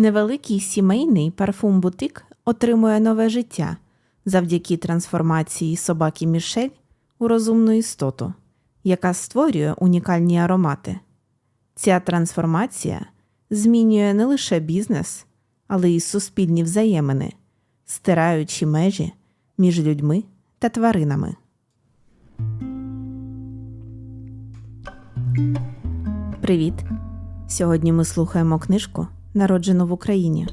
Невеликий сімейний парфум-бутик отримує нове життя завдяки трансформації собаки Мішель у розумну істоту, яка створює унікальні аромати. Ця трансформація змінює не лише бізнес, але й суспільні взаємини, стираючи межі між людьми та тваринами. Привіт! Сьогодні ми слухаємо книжку Народжену в Україні.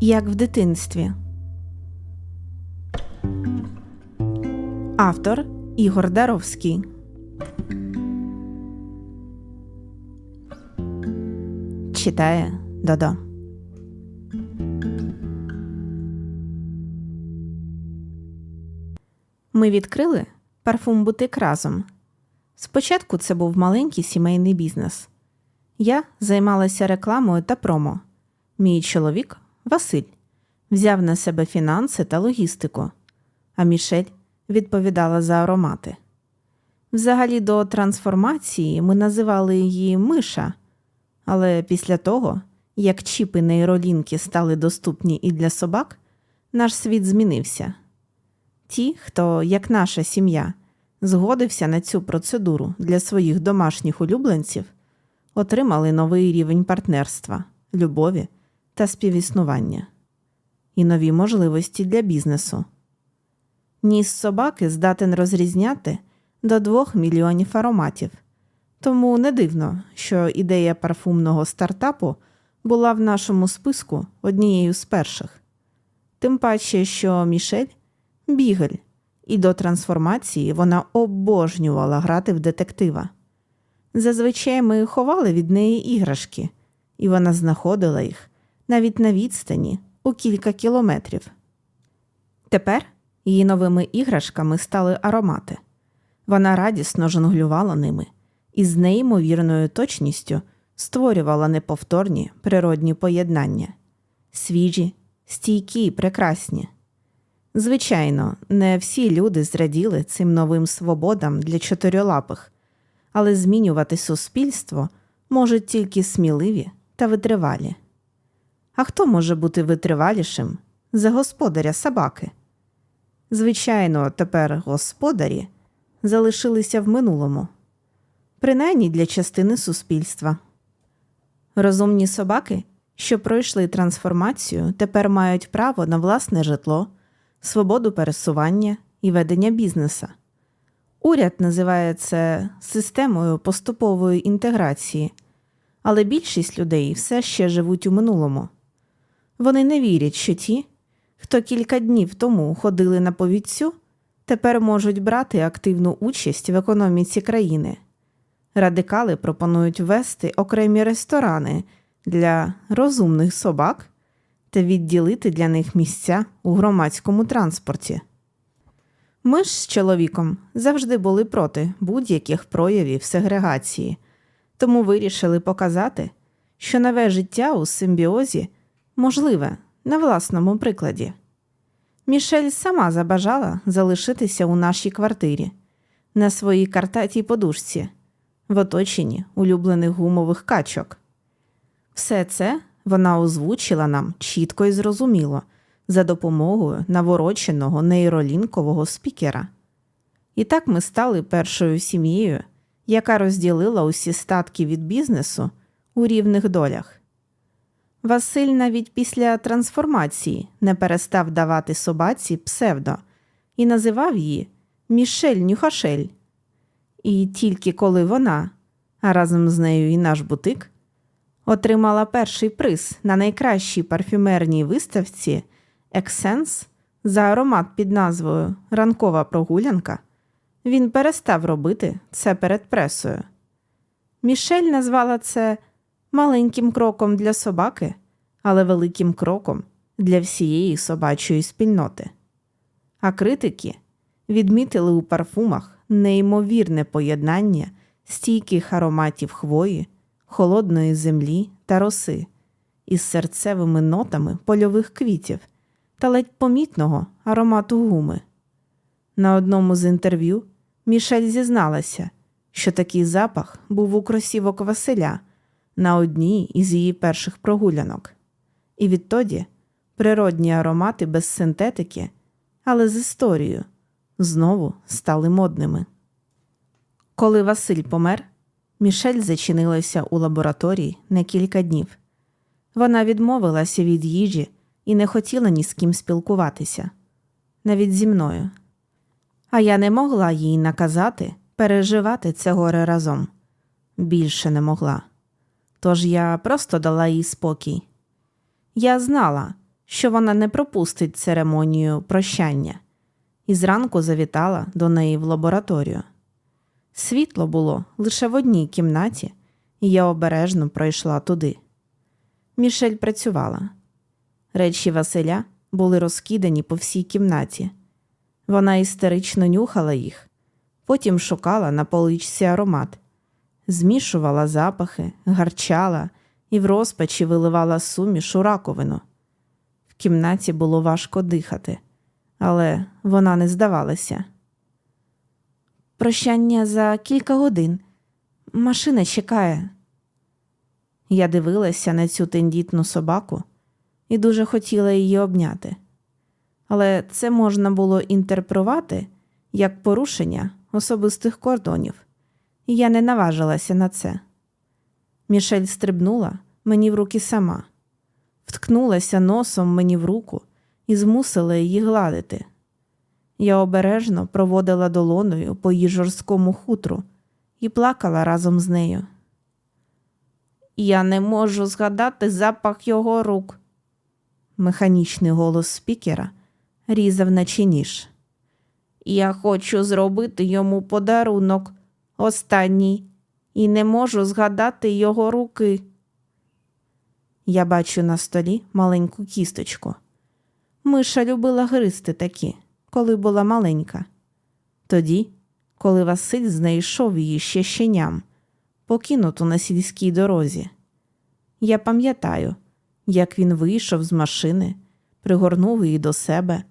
Як в дитинстві. Автор Ігор Даровський. Читає Додо. Ми відкрили парфум бутик разом. Спочатку це був маленький сімейний бізнес. Я займалася рекламою та промо. Мій чоловік Василь взяв на себе фінанси та логістику, а Мішель відповідала за аромати. Взагалі до трансформації ми називали її Миша, але після того, як чіпи нейролінки стали доступні і для собак, наш світ змінився. Ті, хто, як наша сім'я, згодився на цю процедуру для своїх домашніх улюбленців, отримали новий рівень партнерства, любові та співіснування і нові можливості для бізнесу. Ніс собаки здатен розрізняти до двох мільйонів ароматів, тому не дивно, що ідея парфумного стартапу була в нашому списку однією з перших. Тим паче, що Мішель бігель, і до трансформації вона обожнювала грати в детектива. Зазвичай ми ховали від неї іграшки, і вона знаходила їх навіть на відстані у кілька кілометрів. Тепер її новими іграшками стали аромати. Вона радісно жонглювала ними і з неймовірною точністю створювала неповторні природні поєднання свіжі, стійкі й прекрасні. Звичайно, не всі люди зраділи цим новим свободам для чотирилапих, але змінювати суспільство можуть тільки сміливі та витривалі. А хто може бути витривалішим за господаря собаки? Звичайно, тепер господарі залишилися в минулому, принаймні для частини суспільства. Розумні собаки, що пройшли трансформацію, тепер мають право на власне житло, свободу пересування і ведення бізнеса. Уряд називає це системою поступової інтеграції, але більшість людей все ще живуть у минулому. Вони не вірять, що ті, хто кілька днів тому ходили на повідцю, тепер можуть брати активну участь в економіці країни. Радикали пропонують ввести окремі ресторани для розумних собак та відділити для них місця у громадському транспорті. Ми ж з чоловіком завжди були проти будь-яких проявів сегрегації, тому вирішили показати, що нове життя у симбіозі можливе на власному прикладі. Мішель сама забажала залишитися у нашій квартирі на своїй картатій подушці, в оточенні улюблених гумових качок. Все це вона озвучила нам чітко і зрозуміло за допомогою навороченого нейролінкового спікера. І так ми стали першою сім'єю, яка розділила усі статки від бізнесу у рівних долях. Василь навіть після трансформації не перестав давати собаці псевдо і називав її Мішель Нюхашель. І тільки коли вона, а разом з нею і наш бутик, отримала перший приз на найкращій парфюмерній виставці Ексенс за аромат під назвою Ранкова прогулянка, він перестав робити це перед пресою. Мішель назвала це маленьким кроком для собаки, але великим кроком для всієї собачої спільноти. А критики відмітили у парфумах неймовірне поєднання стійких ароматів хвої, холодної землі та роси із серцевими нотами польових квітів та ледь помітного аромату гуми. На одному з інтерв'ю Мішель зізналася, що такий запах був у кросівок Василя на одній із її перших прогулянок. І відтоді природні аромати без синтетики, але з історією, знову стали модними. Коли Василь помер, Мішель зачинилася у лабораторії на кілька днів. Вона відмовилася від їжі і не хотіла ні з ким спілкуватися, навіть зі мною. А я не могла їй наказати переживати це горе разом. Більше не могла. Тож я просто дала їй спокій. Я знала, що вона не пропустить церемонію прощання, і зранку завітала до неї в лабораторію. Світло було лише в одній кімнаті, і я обережно пройшла туди. Мішель працювала. Речі Василя були розкидані по всій кімнаті. Вона істерично нюхала їх, потім шукала на поличці аромат, змішувала запахи, гарчала і в розпачі виливала суміш у раковину. В кімнаті було важко дихати, але вона не здавалася. Прощання за кілька годин. Машина чекає. Я дивилася на цю тендітну собаку і дуже хотіла її обняти. Але це можна було інтерпретувати як порушення особистих кордонів, і я не наважилася на це. Мішель стрибнула мені в руки сама, вткнулася носом мені в руку і змусила її гладити. Я обережно проводила долоною по її жорсткому хутру і плакала разом з нею. Я не можу згадати запах його рук. Механічний голос спікера різав наче ніж. Я хочу зробити йому подарунок останній, і не можу згадати його руки. Я бачу на столі маленьку кісточку. Миша любила гризти такі, коли була маленька. Тоді, коли Василь знайшов її ще щеням, покинуту на сільській дорозі. Я пам'ятаю, як він вийшов з машини, пригорнув її до себе,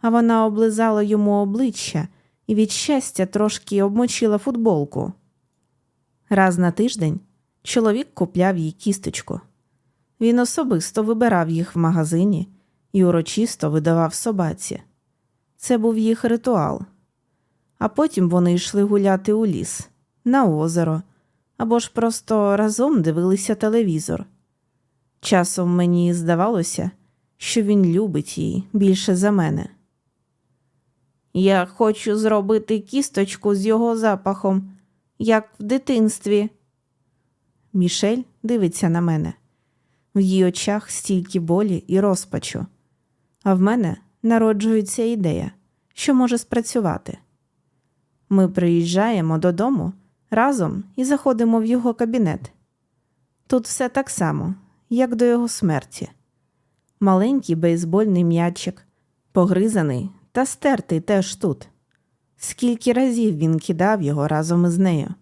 а вона облизала йому обличчя і від щастя трошки обмочила футболку. Раз на тиждень чоловік купляв їй кісточку. Він особисто вибирав їх в магазині і урочисто видавав собаці. Це був їх ритуал. А потім вони йшли гуляти у ліс, на озеро або ж просто разом дивилися телевізор. Часом мені здавалося, що він любить її більше за мене. Я хочу зробити кісточку з його запахом, як в дитинстві. Мішель дивиться на мене. В її очах стільки болі і розпачу, а в мене народжується ідея, що може спрацювати. Ми приїжджаємо додому разом і заходимо в його кабінет. Тут все так само, як до його смерті. Маленький бейсбольний м'ячик, погризаний та стертий теж тут. Скільки разів він кидав його разом із нею.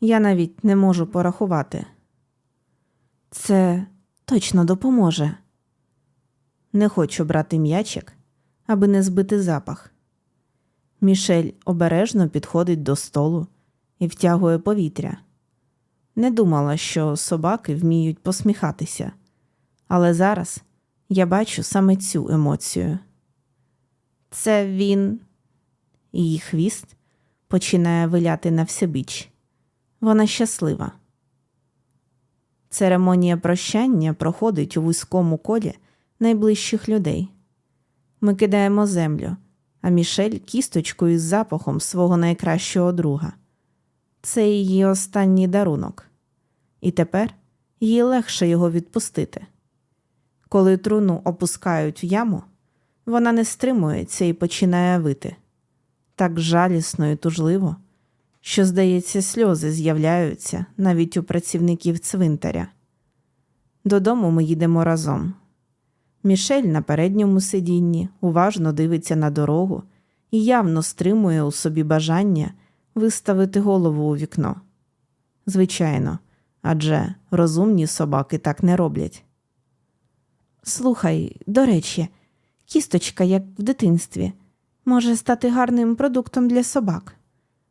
Я навіть не можу порахувати. Це точно допоможе. Не хочу брати м'ячик, аби не збити запах. Мішель обережно підходить до столу і втягує повітря. Не думала, що собаки вміють посміхатися, але зараз я бачу саме цю емоцію. Це він. Її хвіст починає виляти на всебіч. Вона щаслива. Церемонія прощання проходить у вузькому колі найближчих людей. Ми кидаємо землю, а Мішель кісточкою з запахом свого найкращого друга. Це її останній дарунок, і тепер їй легше його відпустити. Коли труну опускають в яму, вона не стримується і починає вити так жалісно і тужливо, що, здається, сльози з'являються навіть у працівників цвинтаря. Додому ми їдемо разом. Мішель на передньому сидінні уважно дивиться на дорогу і явно стримує у собі бажання виставити голову у вікно. Звичайно, адже розумні собаки так не роблять. Слухай, до речі, кісточка, як в дитинстві, може стати гарним продуктом для собак.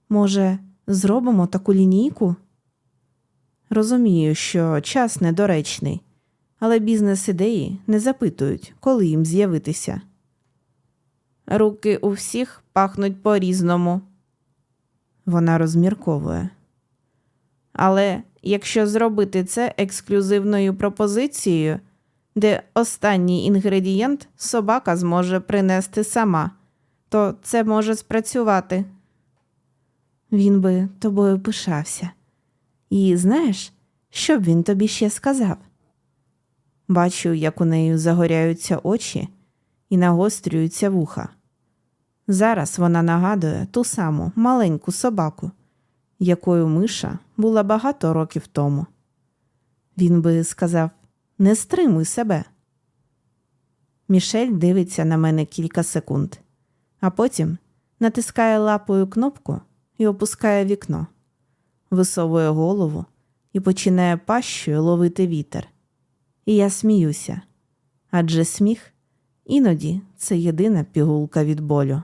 Може, зробимо таку лінійку? Розумію, що час недоречний, але бізнес-ідеї не запитують, коли їм з'явитися. Руки у всіх пахнуть по-різному. Вона розмірковує. Але якщо зробити це ексклюзивною пропозицією, де останній інгредієнт собака зможе принести сама, то це може спрацювати. Він би тобою пишався. І знаєш, що б він тобі ще сказав? Бачу, як у неї загоряються очі і нагострюються вуха. Зараз вона нагадує ту саму маленьку собаку, якою миша була багато років тому. Він би сказав не стримуй себе. Мішель дивиться на мене кілька секунд, а потім натискає лапою кнопку і опускає вікно, висовує голову і починає пащою ловити вітер. І я сміюся, адже сміх іноді це єдина пігулка від болю.